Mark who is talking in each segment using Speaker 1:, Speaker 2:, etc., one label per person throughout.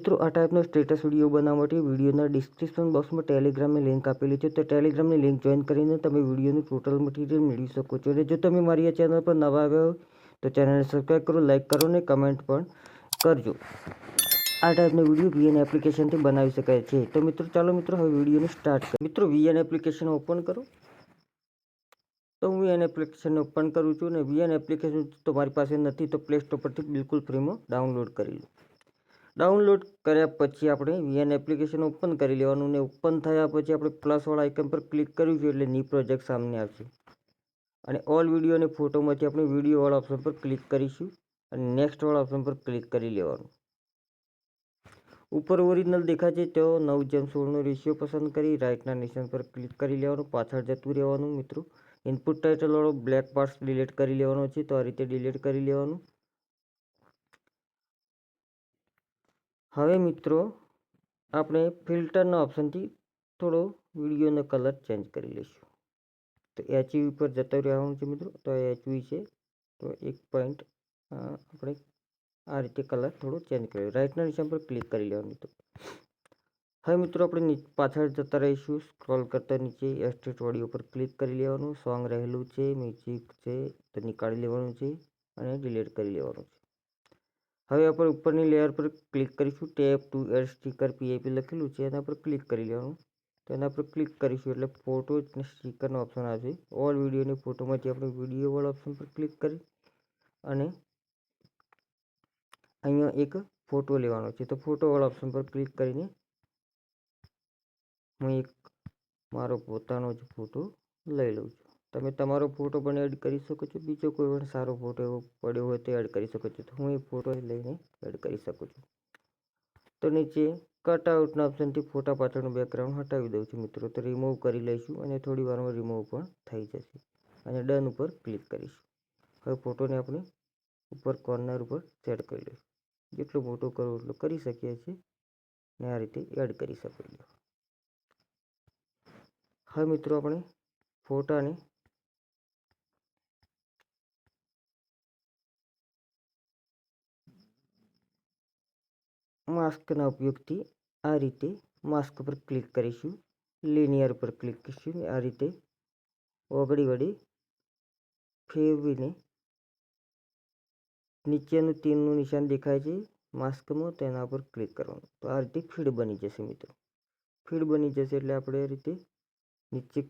Speaker 1: મિત્રો, આ ટાઈપનો status video બનાવવા માટે વિડીયોના ડિસ્ક્રિપ્શન બોક્સમાં ટેલિગ્રામની લિંક આપેલી છે. તો ટેલિગ્રામની લિંક જોઈન કરીને તમે વિડીયોનું ટોટલ મટીરિયલ મેળવી શકો છો. અને જો તમે મારી આ ચેનલ પર નવા આવ્યા હોય, તો ચેનલને સબસ્ક્રાઈબ કરો લાઇક કરો અને કમેન્ટ પણ કરજો. આ ટાઈપનો વીડિયો વીએન એપ્લિકેશનથી બનાવી શકાય છે. તો મિત્રો, ચાલો મિત્રો, હવે વિડીયોને સ્ટાર્ટ કરો મિત્રો વીએન એપ્લિકેશન ઓપન કરો. તો હું વીએન એપ્લિકેશન ઓપન કરું છું અને વીએન એપ્લિકેશન તમારી પાસે નથી, તો પ્લે સ્ટોર પરથી બિલકુલ ફ્રીમાં ડાઉનલોડ કરી લો. ડાઉનલોડ કર્યા પછી આપણે વીએન એપ્લિકેશન ઓપન કરી લેવાનું ને ઓપન થયા પછી આપણે પ્લસવાળા આઇકન પર ક્લિક કરીશું એટલે ની પ્રોજેક્ટ સામે આવશે. અને ઓલ વીડિયો અને ફોટોમાંથી આપણે વિડીયોવાળા ઓપ્શન પર ક્લિક કરીશું અને નેક્સ્ટવાળા ઓપ્શન પર ક્લિક કરી લેવાનું. ઉપર ઓરિજિનલ દેખાય છે તો નવ જેમ સોળનો રેશિયો પસંદ કરી રાઇટના નિશાન પર ક્લિક કરી લેવાનું. પાછળ જતું રહેવાનું મિત્રો. ઇનપુટ ટાઇટલવાળો બ્લેક પાર્ટ્સ ડિલીટ કરી લેવાનો છે તો આ રીતે ડિલીટ કરી લેવાનું. હવે મિત્રો, આપણે ફિલ્ટરના ઓપ્શનથી થોડો વિડીયોનો કલર ચેન્જ કરી લઈશું. તો એચવી ઉપર જતો રહેવાનું છે મિત્રો. તો એચવી છે. તો એક પોઈન્ટ આપણે આ રીતે કલર થોડો ચેન્જ કર્યો. રાઇટના નિશાન પર ક્લિક કરી લેવાનું મિત્રો. હવે મિત્રો, આપણે પાછળ જતા રહીશું. સ્ક્રોલ કરતા નીચે એસ્ટેટ ઓડિયો પર ક્લિક કરી લેવાનું. સોંગ રહેલું છે મ્યુઝિક છે, તો નીકાળી લેવાનું છે અને ડિલીટ કરી લેવાનું છે. હવે આપણે ઉપરની લેયર પર ક્લિક કરીશું. Tap to add sticker PIP લખેલું છે. એના પર ક્લિક કરી લેવાનું. તો એના પર ક્લિક કરીશું એટલે ફોટો અને સ્ટીકરનો ઓપ્શન આવશે. ઓલ વિડીયોની ફોટોમાંથી આપણે વિડીયોવાળા ઓપ્શન પર ક્લિક કરી અને અહીંયા એક ફોટો લેવાનો છે. તો ફોટોવાળા ઓપ્શન પર ક્લિક કરીને હું એક મારો પોતાનો જ ફોટો લઈ લઉં છું. તમે તમારો ફોટો પણ એડ કરી શકો છો. બીજો કોઈ પણ સારો ફોટો એવો પડ્યો હોય તો એડ કરી શકો છો. તો હું એ ફોટો લઈને એડ કરી શકું છું. તો નીચે કટ આઉટના ઓપ્શનથી ફોટા પાછળનું બેકગ્રાઉન્ડ હટાવી દઉં છું મિત્રો. તો રિમૂવ કરી લઈશું અને થોડી વારમાં રિમૂવ પણ થઈ જશે. અને ડન ઉપર ક્લિક કરીશું. હવે ફોટોને આપણે ઉપર કોર્નર ઉપર સેટ કરી લઈશું. જેટલો મોટો કરવો એટલો કરી શકીએ છીએ. ને આ રીતે એડ કરી શકીએ હવે મિત્રો આપણે ફોટાને માસ્કના ઉપયોગથી આ રીતે માસ્ક પર ક્લિક કરીશું, લિનિયર પર ક્લિક કરીશું, આ રીતે ઓગળી વળી ફેરવીને નીચેનું તીરનું નિશાન દેખાય છે માસ્કમાં તેના પર ક્લિક કરવાનું. તો આ રીતે ફીડ બની જશે મિત્રો. ફીડ બની જશે એટલે આપણે આ રીતે નીચે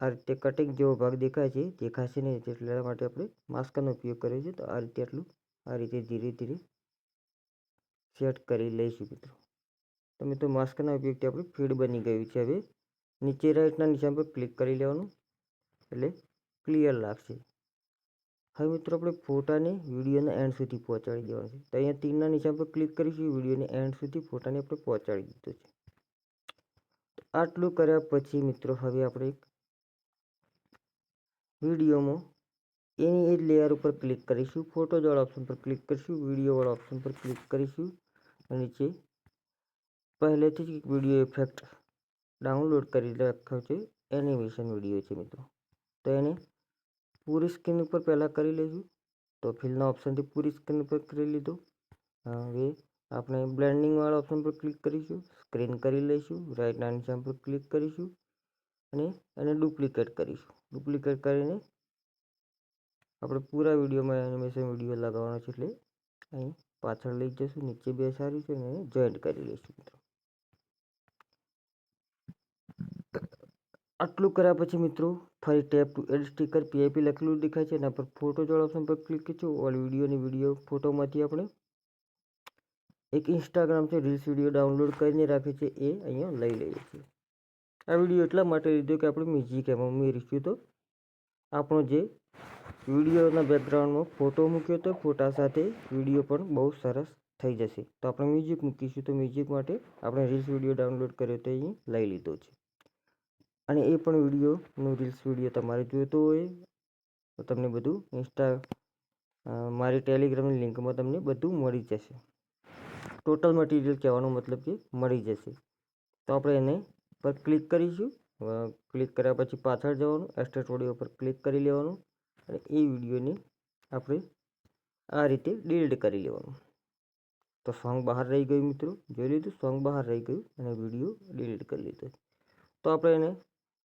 Speaker 1: આ રીતે કટિંગ જેવો ભાગ દેખાય છે, દેખાશે નહીં, એટલા માટે આપણે માસ્કનો ઉપયોગ કર્યો છે, તો આ રીતે આટલું, આ રીતે ધીરે ધીરે સેટ કરી લઈશું મિત્રો. તો મિત્રો માસ્કના ઉપયોગથી આપણે ફીડ બની ગયું છે હવે. નીચે રાઈટના નિશાન પર ક્લિક કરી લેવાનું. એટલે ક્લિયર લાગશે. હવે મિત્રો આપણે ફોટાને વિડીયોના એન્ડ સુધી પહોંચાડી દેવાનું છે. તો અહીંયા તીરના નિશાન પર ક્લિક કરીશું, વિડીયોને એન્ડ સુધી ફોટાને આપણે પહોંચાડી દીધો છે. આટલું કર્યા પછી મિત્રો હવે આપણે એક વિડીયોમાં એની એ લેયર ઉપર ક્લિક કરીશું ફોટોવાળા ઓપ્શન પર ક્લિક કરીશું વિડીયોવાળા ઓપ્શન પર ક્લિક કરીશું. નીચે પહેલેથી જ વીડિયો ઇફેક્ટ ડાઉનલોડ કરી રાખ્યો છે એનિમેશન વીડિયો છે મિત્રો. તો એને પૂરી સ્ક્રીન ઉપર પહેલાં કરી લઈશું તો ફિલના ઓપ્શનથી પૂરી સ્ક્રીન ઉપર કરી લીધો. હવે આપણે બ્લેન્ડિંગવાળા ઓપ્શન પર ક્લિક કરીશું. સ્ક્રીન કરી લઈશું. રાઈટના નિશાન પર ક્લિક કરીશું. અને એને ડુપ્લિકેટ કરીશું. ડુપ્લિકેટ કરીને આપણે પૂરા વિડીયોમાં એનિમેશન વીડિયો લગાવવાનો છે એટલે અહીં પાછળ લઈ જઈશું નીચે બે સારી છે અને જોઈન્ટ કરી લઈશું મિત્રો. આટલું કર્યા પછી મિત્રો, ફરી tap to add sticker PIP લખેલું દેખાય છે, એના પર ફોટો જોડ ઓપ્શન પર ક્લિક કરીશું ઓલ વીડિયો અને વીડિયો ફોટોમાંથી આપણે એક ઇન્સ્ટાગ્રામ છે રીલ્સ વીડિયો ડાઉનલોડ કરીને રાખે છે, એ અહીંયા લઈ લઈએ છીએ. આ વીડિયો એટલા માટે લીધો કે આપણે મ્યુઝિક એમાં ઉમેરીશું તો આપણો જે વિડીયોના બેકગ્રાઉન્ડમાં ફોટો મૂક્યો તો ફોટા સાથે વીડિયો પણ બહુ સરસ થઈ જશે. તો આપણે મ્યુઝિક મૂકીશું. તો મ્યુઝિક માટે આપણે રીલ્સ વીડિયો ડાઉનલોડ કર્યો તો અહીં લઈ લીધો છે. અને એ પણ વિડીયોનું રીલ્સ વીડિયો તમારે જોઈતો હોય તો તમને બધું ઇન્સ્ટા મારી ટેલિગ્રામની લિંકમાં તમને બધું મળી જશે. ટોટલ મટીરિયલ કહેવાનો મતલબ કે મળી જશે. તો આપણે એને પર ક્લિક કરીશું. ક્લિક કર્યા પછી પાછળ જવાનું. એસ્ટેટ ઓડિયો પર ક્લિક કરી લેવાનું. અને એ વિડીયોને આપણે આ રીતે ડિલીટ કરી લેવાનું. તો સોંગ બહાર રહી ગયું મિત્રો. જોઈ લીધું? સોંગ બહાર રહી ગયું અને વીડિયો ડિલીટ કરી લીધો. તો આપણે એને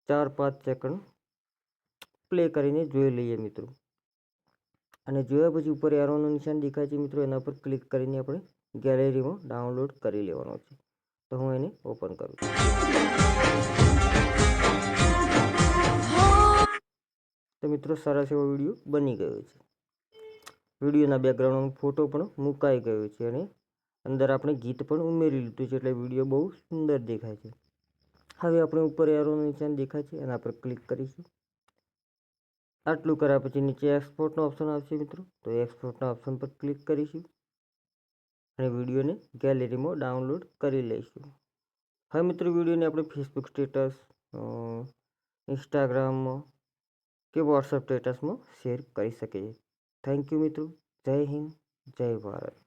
Speaker 1: ચાર પાંચ સેકન્ડ પ્લે કરીને જોઈ લઈએ મિત્રો. અને જોયા પછી ઉપર એરોનું નિશાન દેખાય છે મિત્રો. એના પર ક્લિક કરીને આપણે ગેલેરીમાં ડાઉનલોડ કરી લેવાનો છે. તો હું એને ઓપન કરું છું. તો મિત્રો, સરસ એવો વીડિયો બની ગયો છે. વિડીયોના બેકગ્રાઉન્ડમાં ફોટો પણ મુકાઈ ગયો છે અને અંદર આપણે ગીત પણ ઉમેરી લીધું છે, એટલે વીડિયો બહુ સુંદર દેખાય છે. હવે આપણે ઉપર એરોનું નિશાન દેખાય છે, એના પર ક્લિક કરીશું. આટલું કર્યા પછી નીચે એક્સપોર્ટનો ઓપ્શન આવશે મિત્રો, તો એક્સપોર્ટના ઓપ્શન પર ક્લિક કરીશું અને વિડીયોને ગેલેરીમાં ડાઉનલોડ કરી લઈશું. હવે મિત્રો, વિડીયોને આપણે ફેસબુક સ્ટેટસ ઇન્સ્ટાગ્રામમાં કે વોટ્સઅપ સ્ટેટસમાં શેર કરી શકીએ થેન્ક યુ મિત્રો. જય હિન્દ જય ભારત.